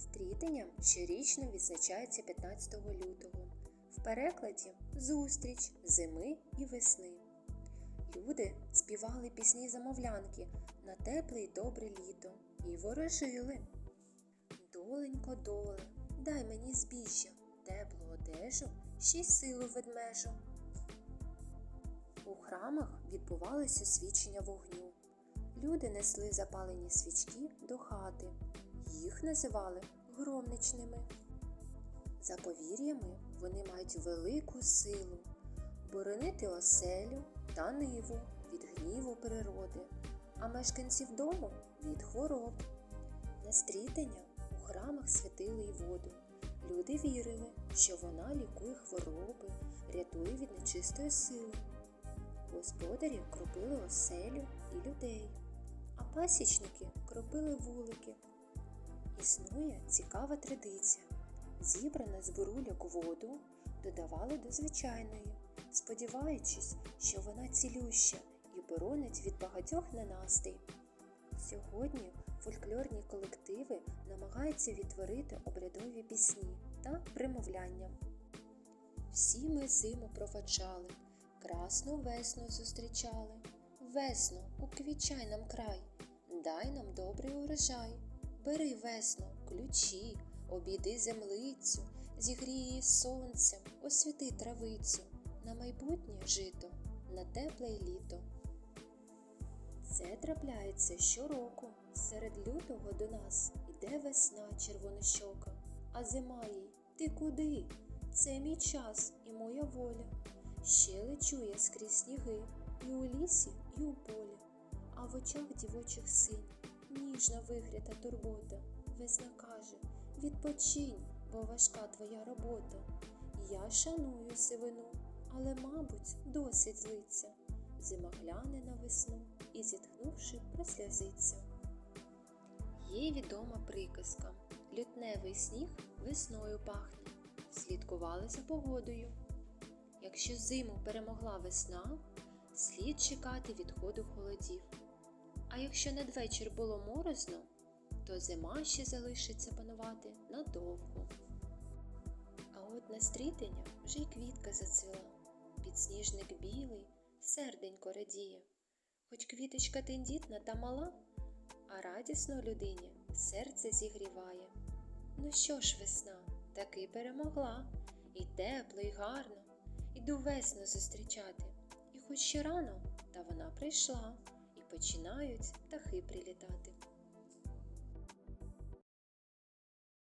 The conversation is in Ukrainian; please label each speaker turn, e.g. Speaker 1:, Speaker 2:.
Speaker 1: Стрітення щорічно відзначається 15 лютого. В перекладі зустріч зими і весни. Люди співали пісні замовлянки на тепле й добре літо і ворожили. Доленько, доле, дай мені збіжжя, теплу одежу, ще й силу ведмежу. У храмах відбувалося свідчення вогню. Люди несли запалені свічки до хати. Їх називали громничними. За повір'ями вони мають велику силу боронити оселю та ниву від гніву природи, а мешканців дому від хвороб. На стрітення у храмах святили й воду. Люди вірили, що вона лікує хвороби, рятує від нечистої сили. Господарі кропили оселю і людей, а пасічники кропили вулики. Існує цікава традиція. Зібрану з буруляк воду додавали до звичайної, сподіваючись, що вона цілюща і боронить від багатьох ненастей. Сьогодні фольклорні колективи намагаються відтворити обрядові пісні та примовляння. Всі ми зиму проводжали, красну весну зустрічали. Весно, уквічай нам край, дай нам добрий урожай. Бери весно, ключі, обійди землицю, зігрій її сонцем, освіти травицю, на майбутнє жито, на тепле й літо. Це трапляється щороку. Серед лютого до нас іде весна червонощока, а зима їй ти куди? Це мій час і моя воля. Ще лечу я скрізь сніги, і у лісі, і у полі, а в очах дівочих синь ніжна вигрята турбота. Весна каже відпочинь, бо важка твоя робота. Я шаную сивину, але, мабуть, досить злиться. Зима гляне на весну і, зітхнувши, прослязиться. Є відома приказка лютневий сніг весною пахне. Слідкували за погодою. Якщо зиму перемогла весна, слід чекати відходу холодів. А якщо надвечір було морозно, то зима ще залишиться панувати надовго. А от на стрітення вже й квітка зацвіла, підсніжник білий, серденько радіє. Хоч квіточка тендітна та мала, а радісно людині серце зігріває. Ну що ж, весна, таки перемогла, і тепло, і гарно, іду весну зустрічати. І хоч ще рано, та вона прийшла, починають птахи прилітати.